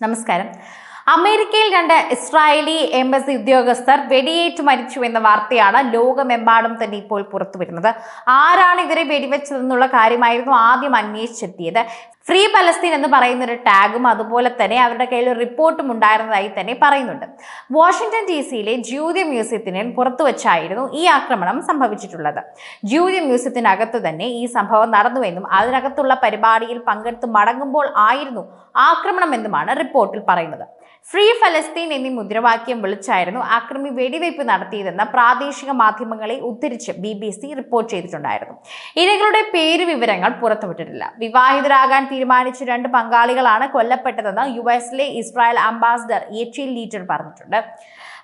നമസ്കാരം. അമേരിക്കയിൽ രണ്ട് ഇസ്രായേലി എംബസി ഉദ്യോഗസ്ഥർ വെടിയേറ്റ് മരിച്ചു എന്ന വാർത്തയാണ് ലോകമെമ്പാടും തന്നെ ഇപ്പോൾ പുറത്തുവരുന്നത്. ആരാണ് ഇവരെ വെടിവെച്ചതെന്നുള്ള കാര്യമായിരുന്നു ആദ്യം അന്വേഷിച്ചെത്തിയത്. ഫ്രീ പലസ്തീൻ എന്ന് പറയുന്ന ഒരു ടാഗും അതുപോലെ തന്നെ അവരുടെ കയ്യിൽ ഒരു റിപ്പോർട്ടും ഉണ്ടായിരുന്നതായി തന്നെ പറയുന്നുണ്ട്. വാഷിംഗ്ടൺ ഡി സിയിലെ ജ്യൂതി മ്യൂസിയത്തിന് പുറത്തു വച്ചായിരുന്നു ഈ ആക്രമണം സംഭവിച്ചിട്ടുള്ളത്. ജ്യൂതി മ്യൂസിയത്തിനകത്ത് തന്നെ ഈ സംഭവം നടന്നുവെന്നും അതിനകത്തുള്ള പരിപാടിയിൽ പങ്കെടുത്ത് മടങ്ങുമ്പോൾ ആയിരുന്നു ആക്രമണമെന്നുമാണ് റിപ്പോർട്ടിൽ പറയുന്നത്. ഫ്രീ ഫലസ്തീൻ എന്നീ മുദ്രാവാക്യം വിളിച്ചായിരുന്നു ആക്രമി വെടിവയ്പ് നടത്തിയതെന്ന് പ്രാദേശിക മാധ്യമങ്ങളെ ഉദ്ധരിച്ച് ബി ബി സി റിപ്പോർട്ട് ചെയ്തിട്ടുണ്ടായിരുന്നു. ഇരകളുടെ പേര് വിവരങ്ങൾ പുറത്തുവിട്ടിട്ടില്ല. വിവാഹിതരാകാൻ തീരുമാനിച്ച രണ്ട് പങ്കാളികളാണ് കൊല്ലപ്പെട്ടതെന്ന് യു എസിലെ ഇസ്രായേൽ അംബാസിഡർ യെച്ചിൽ ലീറ്റർ പറഞ്ഞിട്ടുണ്ട്.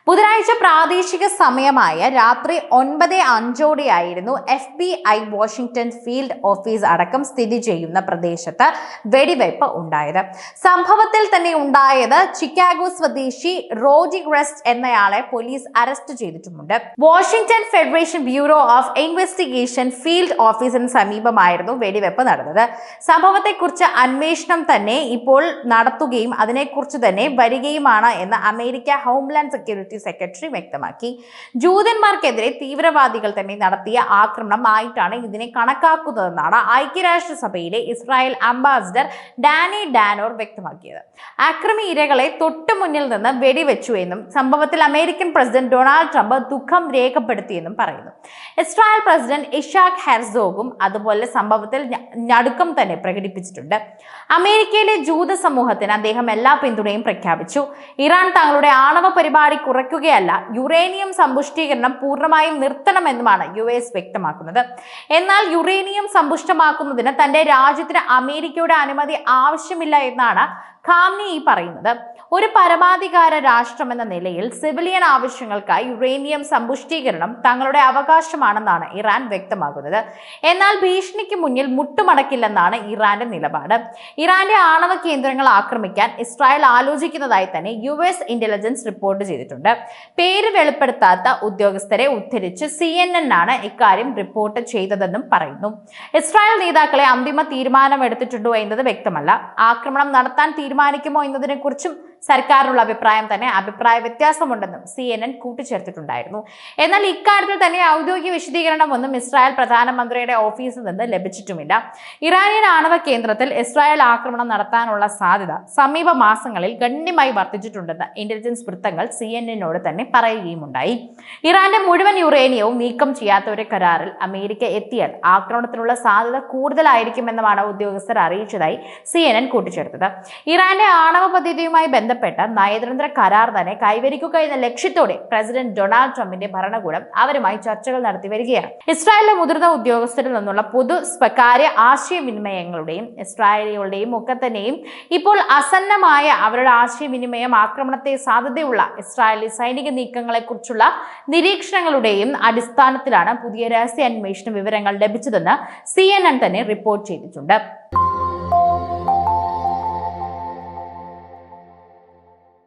ബുധനാഴ്ച പ്രാദേശിക സമയമായ രാത്രി ഒൻപത് അഞ്ചോടെയായിരുന്നു F B I Washington field office അടക്കം സ്ഥിതി ചെയ്യുന്ന പ്രദേശത്ത് വെടിവയ്പ് ഉണ്ടായത്. സംഭവത്തിൽ തന്നെ ഉണ്ടായത് ചിക്കാഗോ സ്വദേശി റോജി ഗ്രസ്റ്റ് എന്നയാളെ police arrest ചെയ്തിട്ടുമുണ്ട്. Washington federation bureau of investigation field ഓഫീസിന് സമീപമായിരുന്നു വെടിവയ്പ് നടന്നത്. സംഭവത്തെക്കുറിച്ച് അന്വേഷണം തന്നെ ഇപ്പോൾ നടത്തുകയും അതിനെക്കുറിച്ച് തന്നെ വരികയുമാണ് എന്ന് അമേരിക്ക ഹോംലാൻഡ് സെക്യൂരിറ്റി സെക്രട്ടറി വ്യക്തമാക്കി. ജൂതന്മാർക്കെതിരെ തീവ്രവാദികൾ തന്നെ നടത്തിയ ആക്രമണം ആയിട്ടാണ് ഇതിനെ കണക്കാക്കുന്നതെന്നാണ് ഐക്യരാഷ്ട്രസഭയിലെ ഇസ്രായേൽ അംബാസിഡർ ഡാനി ഡാനോർ വ്യക്തമാക്കിയത്. അക്രമി ഇരകളെ തൊട്ടു മുന്നിൽ നിന്ന് വെടിവെച്ചു എന്നും സംഭവത്തിൽ അമേരിക്കൻ പ്രസിഡന്റ് ഡൊണാൾഡ് ട്രംപ് ദുഃഖം രേഖപ്പെടുത്തിയെന്നും പറയുന്നു. ഇസ്രായേൽ പ്രസിഡന്റ് ഇഷാഖ് ഹെർസോഗും അതുപോലെ സംഭവത്തിൽ നടുക്കം തന്നെ പ്രകടിപ്പിച്ചിട്ടുണ്ട്. അമേരിക്കയിലെ ജൂത സമൂഹത്തിന് അദ്ദേഹം എല്ലാ പിന്തുണയും പ്രഖ്യാപിച്ചു. ഇറാൻ തങ്ങളുടെ ആണവ പരിപാടി കുറയ്ക്കുകയല്ല. യുറേനിയം സമ്പുഷ്ടീകരണം പൂർണമായും നിർത്തണമെന്നുമാണ് യു എസ് വ്യക്തമാക്കുന്നത്. എന്നാൽ യുറേനിയം സമ്പുഷ്ടമാക്കുന്നതിന് തന്റെ രാജ്യത്തിന് അമേരിക്കയുടെ അനുമതി ആവശ്യമില്ല എന്നാണ് ഖാംനി ഈ പറയുന്നത് ഒരു പരമാധികാര രാഷ്ട്രം എന്ന നിലയിൽ സിവിലിയൻ ആവശ്യങ്ങൾക്കായി യുറേനിയം സമ്പുഷ്ടീകരണം തങ്ങളുടെ അവകാശമാണെന്നാണ് ഇറാൻ വ്യക്തമാക്കുന്നത്. എന്നാൽ ഭീഷണിക്ക് മുന്നിൽ മുട്ടുമടക്കില്ലെന്നാണ് ഇറാന്റെ നിലപാട്. ഇറാന്റെ ആണവ കേന്ദ്രങ്ങൾ ആക്രമിക്കാൻ ഇസ്രായേൽ ആലോചിക്കുന്നതായി തന്നെ യു എസ് ഇന്റലിജൻസ് റിപ്പോർട്ട് ചെയ്തിട്ടുണ്ട്. പേര് വെളിപ്പെടുത്താത്ത ഉദ്യോഗസ്ഥരെ ഉദ്ധരിച്ച് സി എൻ എൻ ആണ് ഇക്കാര്യം റിപ്പോർട്ട് ചെയ്തതെന്നും പറയുന്നു. ഇസ്രായേൽ നേതാക്കളെ അന്തിമ തീരുമാനം എടുത്തിട്ടുണ്ടോ എന്നത് വ്യക്തമല്ല. ആക്രമണം നടത്താൻ തീരുമാനിക്കുമോ എന്നതിനെക്കുറിച്ചും സർക്കാരിനുള്ള അഭിപ്രായം തന്നെ അഭിപ്രായ വ്യത്യാസമുണ്ടെന്നും സി എൻ എൻ കൂട്ടിച്ചേർത്തിട്ടുണ്ടായിരുന്നു. എന്നാൽ ഇക്കാര്യത്തിൽ തന്നെ ഔദ്യോഗിക വിശദീകരണം ഒന്നും ഇസ്രായേൽ പ്രധാനമന്ത്രിയുടെ ഓഫീസിൽ നിന്ന് ലഭിച്ചിട്ടുമില്ല. ഇറാനിയൻ ആണവ കേന്ദ്രത്തിൽ ഇസ്രായേൽ ആക്രമണം നടത്താനുള്ള സാധ്യത സമീപ മാസങ്ങളിൽ ഗണ്യമായി വർദ്ധിച്ചിട്ടുണ്ടെന്ന് ഇന്റലിജൻസ് വൃത്തങ്ങൾ സി എൻ എന്നോട് തന്നെ പറയുകയുമുണ്ടായി. ഇറാന്റെ മുഴുവൻ യുറേനിയവും നീക്കം ചെയ്യാത്ത ഒരു കരാറിൽ അമേരിക്ക എത്തിയാൽ ആക്രമണത്തിനുള്ള സാധ്യത കൂടുതലായിരിക്കുമെന്നുമാണ് ഉദ്യോഗസ്ഥർ അറിയിച്ചതായി സി എൻ എൻ കൂട്ടിച്ചേർത്തത്. ഇറാന്റെ ആണവ പദ്ധതിയുമായി ബന്ധപ്പെട്ട നയതന്ത്ര കരാർ തന്നെ കൈവരിക്കുക എന്ന ലക്ഷ്യത്തോടെ പ്രസിഡന്റ് ഡൊണാൾഡ് ട്രംപിന്റെ ഭരണകൂടം അവരുമായി ചർച്ചകൾ നടത്തി വരികയാണ്. ഇസ്രായേലിലെ മുതിർന്ന ഉദ്യോഗസ്ഥരിൽ നിന്നുള്ള പൊതു സ്വകാര്യ ആശയവിനിമയങ്ങളുടെയും ഇസ്രായേലികളുടെയും ഒക്കെ തന്നെയും ഇപ്പോൾ അസന്നമായ അവരുടെ ആശയവിനിമയം ആക്രമണത്തെ സാധ്യതയുള്ള ഇസ്രായേലി സൈനിക നീക്കങ്ങളെക്കുറിച്ചുള്ള നിരീക്ഷണങ്ങളുടെയും അടിസ്ഥാനത്തിലാണ് പുതിയ രഹസ്യ രഹസ്യാന്വേഷണ വിവരങ്ങൾ ലഭിച്ചതെന്ന് സി തന്നെ റിപ്പോർട്ട് ചെയ്തിട്ടുണ്ട്.